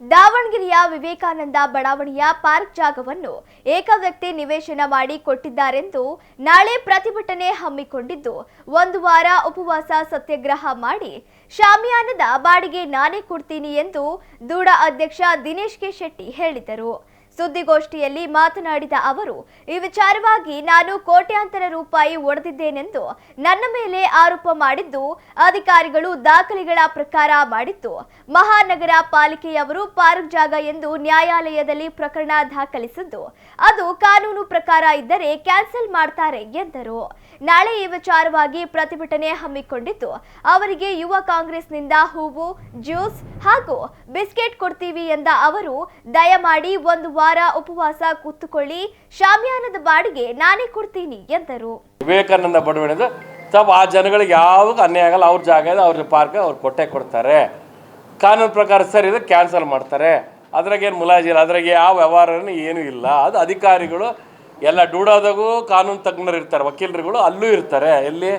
ದಾವಣಗೆರೆಯ ವಿವೇಕಾನಂದ ಬಡಾವಣೆಯ ಪಾರ್ಕ್ ಜಾಗವನ್ನು ಏಕವ್ಯಕ್ತಿ ನಿವೇಶನ ಮಾಡಿ ಕೊಟ್ಟಿದ್ದಾರೆಂದು ನಾಳೆ ಪ್ರತಿಭಟನೆ ಹಮ್ಮಿಕೊಂಡಿದ್ದು, ಒಂದು ವಾರ ಉಪವಾಸ ಸತ್ಯಾಗ್ರಹ ಮಾಡಿ, ಶಾಮಿಯಾನದ ಬಾಡಿಗೆ ನಾನೇ ಕೊಡ್ತೀನಿ ಎಂದು ದೂಡ ಅಧ್ಯಕ್ಷ ದಿನೇಶ್ ಕೆ ಶೆಟ್ಟಿ ಹೇಳಿದರು. ಸುದ್ದಿಗೋಷ್ಠಿಯಲ್ಲಿ ಮಾತನಾಡಿದ ಅವರು, ಈ ವಿಚಾರವಾಗಿ ನಾನು ಕೋಟ್ಯಾಂತರ ರೂಪಾಯಿ ಒಡೆದಿದ್ದೇನೆಂದು ನನ್ನ ಮೇಲೆ ಆರೋಪ ಮಾಡಿದ್ದು, ಅಧಿಕಾರಿಗಳು ದಾಖಲೆಗಳ ಪ್ರಕಾರ ಮಾಡಿದ್ದು. ಮಹಾನಗರ ಪಾಲಿಕೆಯವರು ಪಾರ್ಕ್ ಜಾಗ ಎಂದು ನ್ಯಾಯಾಲಯದಲ್ಲಿ ಪ್ರಕರಣ ದಾಖಲಿಸಿದ್ದು, ಅದು ಕಾನೂನು ಪ್ರಕಾರ ಇದ್ದರೆ ಕ್ಯಾನ್ಸಲ್ ಮಾಡ್ತಾರೆ ಎಂದರು. ನಾಳೆ ಈ ವಿಚಾರವಾಗಿ ಪ್ರತಿಭಟನೆ ಹಮ್ಮಿಕೊಂಡಿದ್ದು, ಅವರಿಗೆ ಯುವ ಕಾಂಗ್ರೆಸ್ನಿಂದ ಹೂವು, ಜ್ಯೂಸ್ ಹಾಗೂ ಬಿಸ್ಕೆಟ್ ಕೊಡ್ತೀವಿ ಎಂದ ಅವರು, ದಯಮಾಡಿ ಒಂದು ಉಪವಾಸ ಕೂತುಕೊಳ್ಳಿ, ಶಾಮಿಯಾನದ ಬಾಡಿಗೆ ನಾನೇ ಕೊಡ್ತೀನಿ ಎಂದರು. ವಿವೇಕಾನಂದ ಬಡವಣಿದು ತಪ್ಪು ಆ ಜನಗಳಿಗೆ ಯಾವಾಗ ಅನ್ಯಾಯ ಆಗಲ್ಲ, ಅವ್ರ ಜಾಗ ಇದೆ, ಅವ್ರ ಪಾರ್ಕ್, ಅವ್ರು ಕೊಟ್ಟೆ ಕೊಡ್ತಾರೆ. ಕಾನೂನು ಪ್ರಕಾರ ಸರ್ ಇದು ಕ್ಯಾನ್ಸಲ್ ಮಾಡ್ತಾರೆ. ಅದ್ರಾಗೇನು ಮುಲಾಜಿಲ್ಲ ಅದ್ರಾಗೆ ಯಾವ ವ್ಯವಹಾರನೂ ಏನೂ ಇಲ್ಲ. ಅದು ಅಧಿಕಾರಿಗಳು, ಎಲ್ಲ ಡೂಡಾದಾಗೂ ಕಾನೂನು ತಜ್ಞರು ಇರ್ತಾರೆ, ವಕೀಲರುಗಳು ಅಲ್ಲೂ ಇರ್ತಾರೆ, ಎಲ್ಲಿ?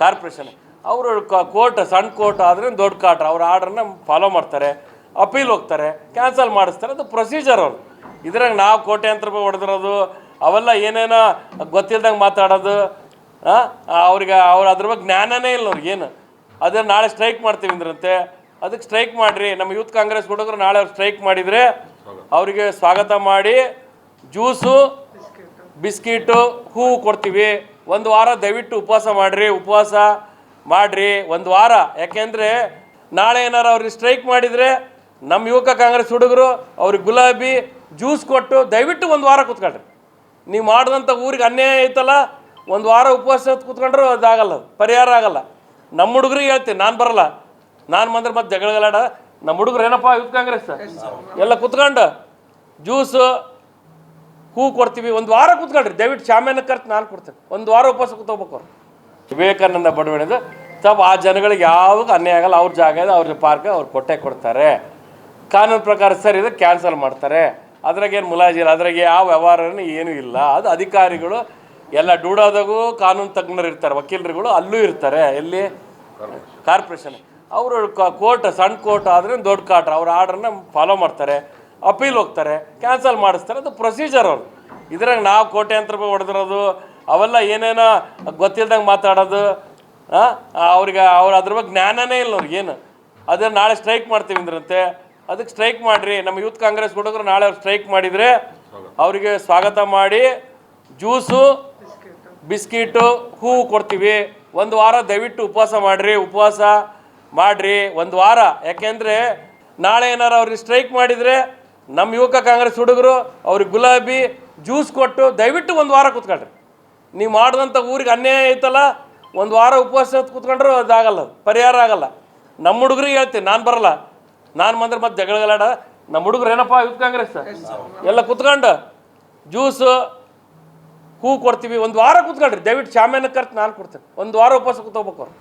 ಕಾರ್ಪೊರೇಷನ್. ಅವರು ಕೋರ್ಟ್, ಸಣ್ಣ ಕೋರ್ಟ್ ಆದರೆ ದೊಡ್ಡ ಕಾಟ್ ಅವ್ರ ಆರ್ಡ್ರನ್ನ ಫಾಲೋ ಮಾಡ್ತಾರೆ. ಅಪೀಲ್ ಹೋಗ್ತಾರೆ ಕ್ಯಾನ್ಸಲ್ ಮಾಡಿಸ್ತಾರೆ. ಅದು ಪ್ರೊಸೀಜರ್ ಅವರು. ಇದ್ರಾಗ ನಾವು ಕೋಟ್ಯಾಂತರ ರೂಪಾಯಿ ಹೊಡೆದಿರೋದು, ಅವೆಲ್ಲ ಏನೇನೋ ಗೊತ್ತಿಲ್ದಂಗೆ ಮಾತಾಡೋದು ಅವ್ರಿಗೆ ಅವ್ರು ಅದ್ರ ಬಗ್ಗೆ ಜ್ಞಾನನೇ ಇಲ್ಲ ಅವ್ರಿಗೆ ಏನು. ಅದೇ ನಾಳೆ ಸ್ಟ್ರೈಕ್ ಮಾಡ್ತೀವಿ ಅಂದ್ರಂತೆ. ಅದಕ್ಕೆ ಸ್ಟ್ರೈಕ್ ಮಾಡಿರಿ. ನಮ್ಮ ಯೂತ್ ಕಾಂಗ್ರೆಸ್ ಹುಡುಗರು ನಾಳೆ ಅವ್ರು ಸ್ಟ್ರೈಕ್ ಮಾಡಿದರೆ ಅವರಿಗೆ ಸ್ವಾಗತ ಮಾಡಿ, ಜ್ಯೂಸು, ಬಿಸ್ಕಿಟು ಹೂವು ಕೊಡ್ತೀವಿ. ಒಂದು ವಾರ ದಯವಿಟ್ಟು ಉಪವಾಸ ಮಾಡಿರಿ ಉಪವಾಸ ಮಾಡಿರಿ. ಒಂದು ವಾರ. ಯಾಕೆಂದರೆ ನಾಳೆ ಏನಾರು ಅವ್ರಿಗೆ ಸ್ಟ್ರೈಕ್ ಮಾಡಿದರೆ ನಮ್ಮ ಯುವಕ ಕಾಂಗ್ರೆಸ್ ಹುಡುಗರು ಅವ್ರಿಗೆ ಗುಲಾಬಿ ಜ್ಯೂಸ್ ಕೊಟ್ಟು ದಯವಿಟ್ಟು ಒಂದು ವಾರ ಕೂತ್ಕೊಳ್ರಿ. ನೀವು ಮಾಡಿದಂಥ ಊರಿಗೆ ಅನ್ಯಾಯ ಐತಲ್ಲ, ಒಂದು ವಾರ ಉಪವಾಸ ಕೂತ್ಕೊಂಡ್ರು ಅದಾಗಲ್ಲ ಅದು. ಪರಿಹಾರ ಆಗಲ್ಲ. ನಮ್ಮ ಹುಡುಗರಿಗೆ ಹೇಳ್ತೀನಿ, ನಾನು ಬರಲ್ಲ. ನಾನು ಬಂದ್ರೆ ಮತ್ತೆ ಜಗಳಗಲಾಡ ನಮ್ಮ ಹುಡುಗರು ಏನಪ್ಪ ಯೂತ್ ಕಾಂಗ್ರೆಸ್? ಎಲ್ಲ ಕೂತ್ಕೊಂಡು. ಜ್ಯೂಸು, ಹೂ ಕೊಡ್ತೀವಿ, ಒಂದು ವಾರ ಕೂತ್ಕೊಳ್ರಿ. ದಯವಿಟ್ಟು ಶಾಮ್ಯಾನ ಖರ್ಚು ನಾನು ಕೊಡ್ತೀನಿ. ಒಂದು ವಾರ ಉಪವಾಸ ಕೂತ್ಕೋಬೇಕು ಅವ್ರು. ವಿವೇಕಾನಂದ ಬಡವಣಿದು ಸ್ವಲ್ಪ ಆ ಜನಗಳಿಗೆ ಯಾವಾಗ ಅನ್ಯಾಯ ಆಗಲ್ಲ, ಅವ್ರ ಜಾಗ ಅವ್ರ ಪಾರ್ಕ್, ಅವ್ರು ಕೊಟ್ಟೆ ಕೊಡ್ತಾರೆ. ಕಾನೂನು ಪ್ರಕಾರ ಸರ್ ಇದು ಕ್ಯಾನ್ಸಲ್ ಮಾಡ್ತಾರೆ. ಅದ್ರಾಗೇನು ಮುಲಾಜಿಲ್ಲ ಅದ್ರಾಗೆ ಯಾವ ವ್ಯವಹಾರನೂ ಏನೂ ಇಲ್ಲ. ಅದು ಅಧಿಕಾರಿಗಳು ಎಲ್ಲ ಡೂಡಾದಾಗೂ ಕಾನೂನು ತಜ್ಞರು ಇರ್ತಾರೆ, ವಕೀಲರುಗಳು ಅಲ್ಲೂ ಇರ್ತಾರೆ. ಎಲ್ಲಿ? ಕಾರ್ಪೊರೇಷನ್. ಅವರು ಕೋರ್ಟ್, ಸಣ್ಣ ಕೋರ್ಟ್ ಆದರೆ ದೊಡ್ಡ ಕಾರ್ಟ್ ಅವ್ರ ಆರ್ಡ್ರನ್ನ ಫಾಲೋ ಮಾಡ್ತಾರೆ, ಅಪೀಲ್ ಹೋಗ್ತಾರೆ, ಕ್ಯಾನ್ಸಲ್ ಮಾಡಿಸ್ತಾರೆ. ಅದು ಪ್ರೊಸೀಜರ್ ಅವರು. ಇದ್ರಾಗ ನಾವು ಕೋಟ್ಯಾಂತರ ರೂಪಾಯಿ ಹೊಡೆದಿರೋದು, ಅವೆಲ್ಲ ಏನೇನೋ ಗೊತ್ತಿಲ್ದಂಗೆ ಮಾತಾಡೋದು ಅವ್ರಿಗೆ ಅವ್ರು ಅದ್ರ ಬಗ್ಗೆ ಜ್ಞಾನನೇ ಇಲ್ಲ ಅವ್ರಿಗೆ ಏನು. ಅದೇ ನಾಳೆ ಸ್ಟ್ರೈಕ್ ಮಾಡ್ತೀವಿ ಅಂದ್ರಂತೆ. ಅದಕ್ಕೆ ಸ್ಟ್ರೈಕ್ ಮಾಡಿರಿ. ನಮ್ಮ ಯೂತ್ ಕಾಂಗ್ರೆಸ್ ಹುಡುಗರು ನಾಳೆ ಅವ್ರು ಸ್ಟ್ರೈಕ್ ಮಾಡಿದರೆ ಅವರಿಗೆ ಸ್ವಾಗತ ಮಾಡಿ ಜ್ಯೂಸು ಬಿಸ್ಕಿಟು ಹೂವು ಕೊಡ್ತೀವಿ. ಒಂದು ವಾರ ದಯವಿಟ್ಟು ಉಪವಾಸ ಮಾಡಿರಿ. ಉಪವಾಸ ಮಾಡಿರಿ. ಒಂದು ವಾರ. ಯಾಕೆಂದರೆ ನಾಳೆ ಏನಾರು ಅವ್ರಿಗೆ ಸ್ಟ್ರೈಕ್ ಮಾಡಿದರೆ ನಮ್ಮ ಯುವಕ ಕಾಂಗ್ರೆಸ್ ಹುಡುಗರು ಅವ್ರಿಗೆ ಗುಲಾಬಿ ಜ್ಯೂಸ್ ಕೊಟ್ಟು ದಯವಿಟ್ಟು ಒಂದು ವಾರ ಕೂತ್ಕೊಳ್ರಿ. ನೀವು ಮಾಡಿದಂಥ ಊರಿಗೆ ಅನ್ಯಾಯ ಐತಲ್ಲ, ಒಂದು ವಾರ ಉಪವಾಸ ಕೂತ್ಕೊಂಡ್ರು ಅದಾಗಲ್ಲ ಅದು. ಪರಿಹಾರ ಆಗಲ್ಲ. ನಮ್ಮ ಹುಡುಗರಿಗೆ ಹೇಳ್ತೀನಿ, ನಾನು ಬರಲ್ಲ. ನಾನು ಬಂದ್ರೆ ಮತ್ತೆ ಜಗಳಗಲಾಡ ನಮ್ಮ ಹುಡುಗರು ಏನಪ್ಪ ಯೂತ್ ಕಾಂಗ್ರೆಸ್? ಎಲ್ಲ ಕುತ್ಕೊಂಡು ಜ್ಯೂಸು ಹೂ ಕೊಡ್ತೀವಿ. ಒಂದು ವಾರ ಕುತ್ಕೊಳ್ರಿ ದಯವಿಟ್ಟು ಶಾಮಿಯಾನ ಕರ್ತು ನಾನು ಕೊಡ್ತೇನೆ. ಒಂದು ವಾರ ಉಪವಾಸ ಕೂತ್ಕೋಬೇಕು ಅವ್ರು.